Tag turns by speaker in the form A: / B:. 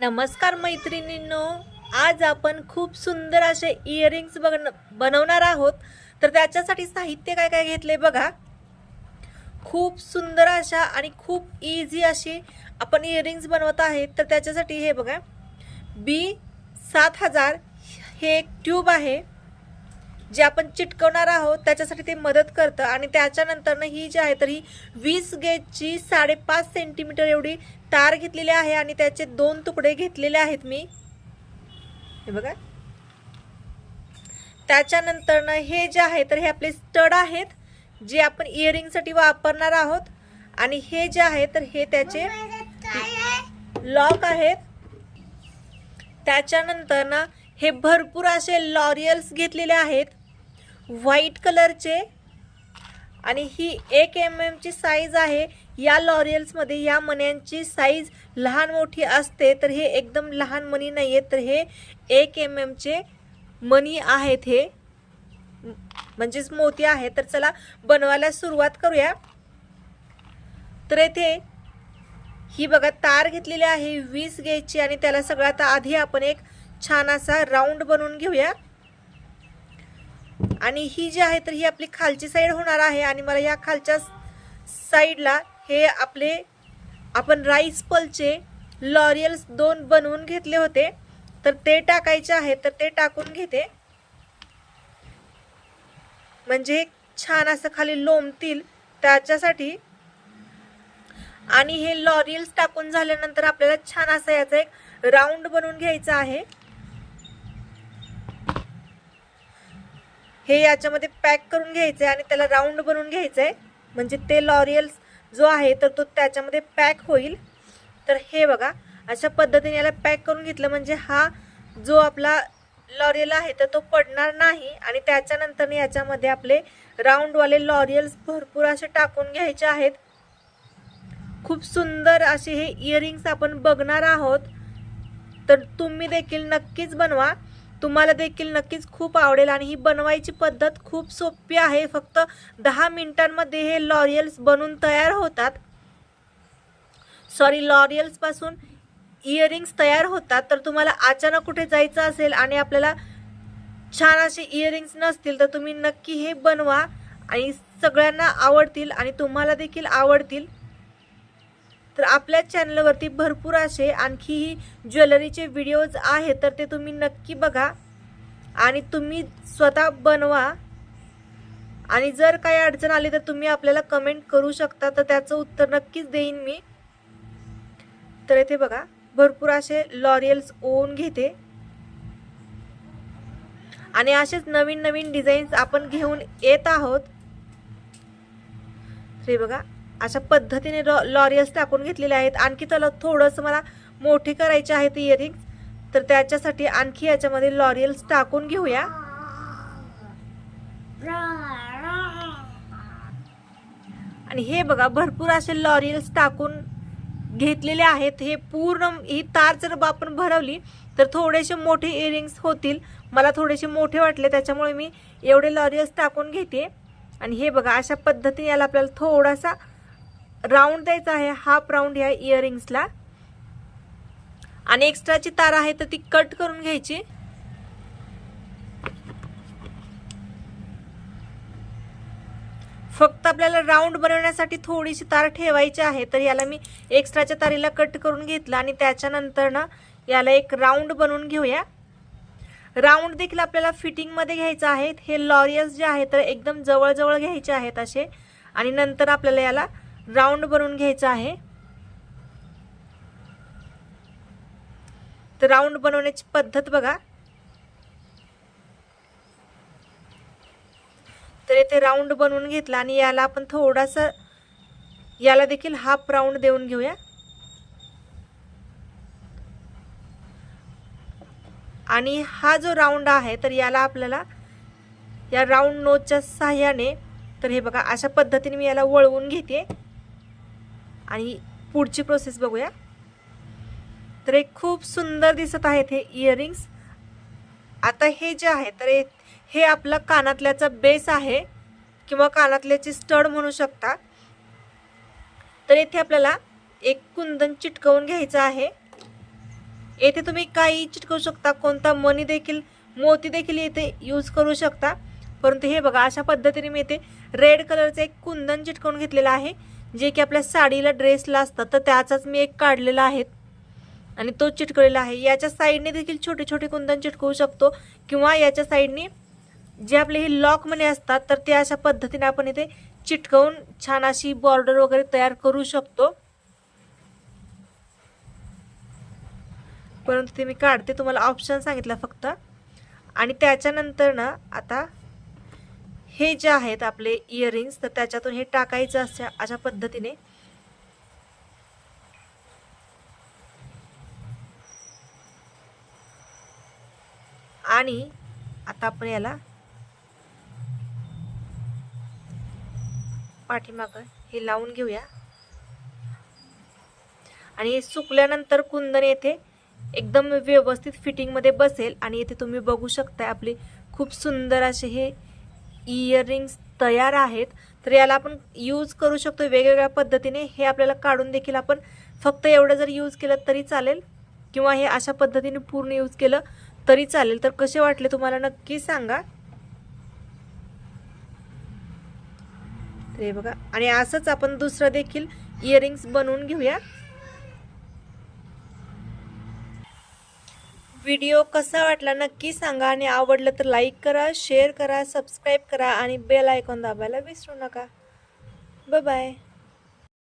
A: नमस्कार मैत्रिणींनो आज आपण खूप सुंदर असे इयरिंग्स बन बनवणार आहोत. तर त्याच्यासाठी साहित्य काय काय घेतले बघा. खूप सुंदर अशा आणि खूप इझी अशी आपण इयरिंग्स बनवत आहेत. तर त्याच्यासाठी हे बघा. बी सात हजार हे एक ट्यूब आहे. जे आपण चिटकवणार आहोत त्याच्यासाठी ते मदत करतं आणि त्याच्यानंतरनं ही जी आहे तर ही वीस गेजची साडेपाच सेंटीमीटर एवढी तार घेतलेली आहे आणि त्याचे दोन तुकडे घेतलेले आहेत मी. हे बघा. त्याच्यानंतरनं हे जे आहे तर हे आपले स्टड आहेत जे आपण इयरिंगसाठी वापरणार आहोत. आणि हे जे आहे तर हे त्याचे लॉक आहेत. त्याच्यानंतर ना हे भरपूर असे लॉरियल्स घेतलेले आहेत. व्हाईट कलरचे. आणि ही एक एम एमची साईज आहे. या लॉरियल्समध्ये या मण्यांची साईज लहान मोठी असते तर हे एकदम लहान मणी नाही आहेत तर हे एक एम एमचे मणी आहेत हे. म्हणजेच मोती आहे तर चला बनवायला सुरुवात करूया. तर येथे ही बघा तार घेतलेली आहे वीस घ्यायची आणि त्याला सगळ्यात आधी आपण एक छान असा राऊंड बनवून घेऊया. आणि ही जी आहे तर ही आपली खालची साईड होणार आहे. आणि मला या खालच्या साईडला हे आपले आपण राईस पलचे लॉरियल्स दोन बनवून घेतले होते. तर ते टाकायचे आहे तर ते टाकून घेते. म्हणजे छान असं खाली लोंबतील त्याच्यासाठी. आणि हे लॉरियल्स टाकून झाल्यानंतर आपल्याला छान असा याचा एक राऊंड बनवून घ्यायचा आहे. हे याच्यामध्ये पॅक करून घ्यायचं आहे आणि त्याला राऊंड बनवून घ्यायचं आहे म्हणजे ते लॉरियल्स जो आहे तर तो त्याच्यामध्ये पॅक होईल. तर हे बघा अशा पद्धतीने याला पॅक करून घेतलं. म्हणजे हा जो आपला लॉरियल आहे तर तो पडणार नाही. आणि त्याच्यानंतर याच्यामध्ये आपले राऊंडवाले लॉरियल्स भरपूर असे टाकून घ्यायचे आहेत. खूप सुंदर असे हे इयरिंग्स आपण बघणार आहोत. तर तुम्ही देखील नक्कीच बनवा. तुम्हाला देखील नक्कीच खूप आवडेल आणि ही बनवायची पद्धत खूप सोपी आहे. फक्त दहा मिनिटांमध्ये हे लॉरियल्स बनून तयार होतात. सॉरी लॉरियल्सपासून इयरिंग्स तयार होतात. तर तुम्हाला अचानक कुठे जायचं असेल आणि आपल्याला छान असे इयरिंग्स नसतील तर तुम्ही नक्की हे बनवा आणि सगळ्यांना आवडतील आणि तुम्हाला देखील आवडतील. तर आपल्या चॅनलवरती भरपूर असे आणखीही ज्वेलरीचे व्हिडिओज आहेत तर ते तुम्ही नक्की बघा. आणि तुम्ही स्वतः बनवा. आणि जर काही अडचण आली तर तुम्ही आपल्याला कमेंट करू शकता. तर त्याचं उत्तर नक्कीच देईन मी. तर येथे बघा भरपूर असे लॉरियल्स ओन घेते. आणि असेच नवीन नवीन डिझाईन्स आपण घेऊन येत आहोत. हे बघा अशा पद्धतीने लॉरियल्स टाकून घेतलेले आहेत. आणखी त्याला थोडंसं मला मोठी करायचे आहेत इयरिंग्स तर त्याच्यासाठी आणखी याच्यामध्ये लॉरियल्स टाकून घेऊया. आणि हे बघा भरपूर असे लॉरियल्स टाकून घेतलेले आहेत. हे पूर्ण ही तार जर आपण भरवली तर थोडेसे मोठे इयरिंग्स होतील. मला थोडेसे मोठे वाटले त्याच्यामुळे मी एवढे लॉरियल्स टाकून घेते. आणि हे बघा अशा पद्धतीने याला आपल्याला थोडासा राऊंड द्यायचा आहे हाफ राऊंड या इयरिंग्सला आणि एक्स्ट्राची तार आहे तर ती कट करून घ्यायची. फक्त आपल्याला राऊंड बनवण्यासाठी थोडीशी तार ठेवायची आहे तर याला मी एक्स्ट्राच्या तारीला कट करून घेतलं. आणि त्याच्यानंतर ना याला एक राऊंड बनवून घेऊया. राऊंड देखील आपल्याला फिटिंगमध्ये घ्यायचं आहे. हे लॉरियल्स जे आहे तर एकदम जवळजवळ घ्यायचे आहेत असे. आणि नंतर आपल्याला याला राऊंड बनवून घ्यायचं आहे. तर राऊंड बनवण्याची पद्धत बघा. तर येथे राऊंड बनवून घेतला आणि याला आपण थोडासा याला देखील हाफ राऊंड देऊन घेऊया. आणि हा जो राऊंड आहे तर याला आपल्याला या राऊंड नोजच्या सहाय्याने तर हे बघा अशा पद्धतीने मी याला वळवून घेते. आणि पुढची प्रोसेस बघूया. तर हे खूप सुंदर दिसत आहेत हे इयरिंग्स आता हे जे आहे तर हे आपलं कानातल्याचा बेस आहे किंवा कानातल्याची स्टड म्हणू शकता. तर येथे आपल्याला एक कुंदन चिटकवून घ्यायचं आहे. येथे तुम्ही काही चिटकवू शकता कोणता मनी देखील मोती देखील येथे यूज करू शकता. परंतु हे बघा अशा पद्धतीने मी येथे रेड कलरचं एक कुंदन चिटकवून घेतलेलं आहे. जे की आपल्या साडीला ड्रेसला असतं तर त्याचाच मी एक काढलेला आहे. आणि तो चिटकलेला आहे. याच्या साईडने देखील छोटे छोटे कुंदन चिटकवू शकतो. किंवा याच्या साईडने जे आपले हे लॉक मनी असतात तर ते अशा पद्धतीने आपण इथे चिटकवून छान अशी बॉर्डर वगैरे तयार करू शकतो. परंतु ते मी काढते तुम्हाला ऑप्शन सांगितलं फक्त. आणि त्याच्यानंतर ना आता हे जे आहेत आपले इयरिंग्स तर त्याच्यातून हे टाकायचं अशा अशा पद्धतीने. आणि आता आपण याला पाठीमागं हे लावून घेऊया. आणि हे सुकल्यानंतर कुंदन येथे एकदम व्यवस्थित फिटिंगमध्ये बसेल आणि येथे तुम्ही बघू शकता आपले खूप सुंदर असे हे इयरिंग्स तयार आहेत तर याला आपण यूज करू शकतो वेगवेगळ्या पद्धतीने. हे आपल्याला काढून देखील आपण फक्त एवढं जर यूज केलं तरी चालेल किंवा हे अशा पद्धतीने पूर्ण यूज केलं तरी चालेल. तर कसे वाटले तुम्हाला नक्की सांगा. तर हे बघा. आणि असंच आपण दुसरं देखील इयरिंग्स बनवून घेऊया. व्हिडिओ कसा वाटला नक्की सांगा आणि आवडलं तर लाईक करा शेअर करा सबस्क्राईब करा आणि बेल आयकॉन दाबायला विसरू नका. Bye bye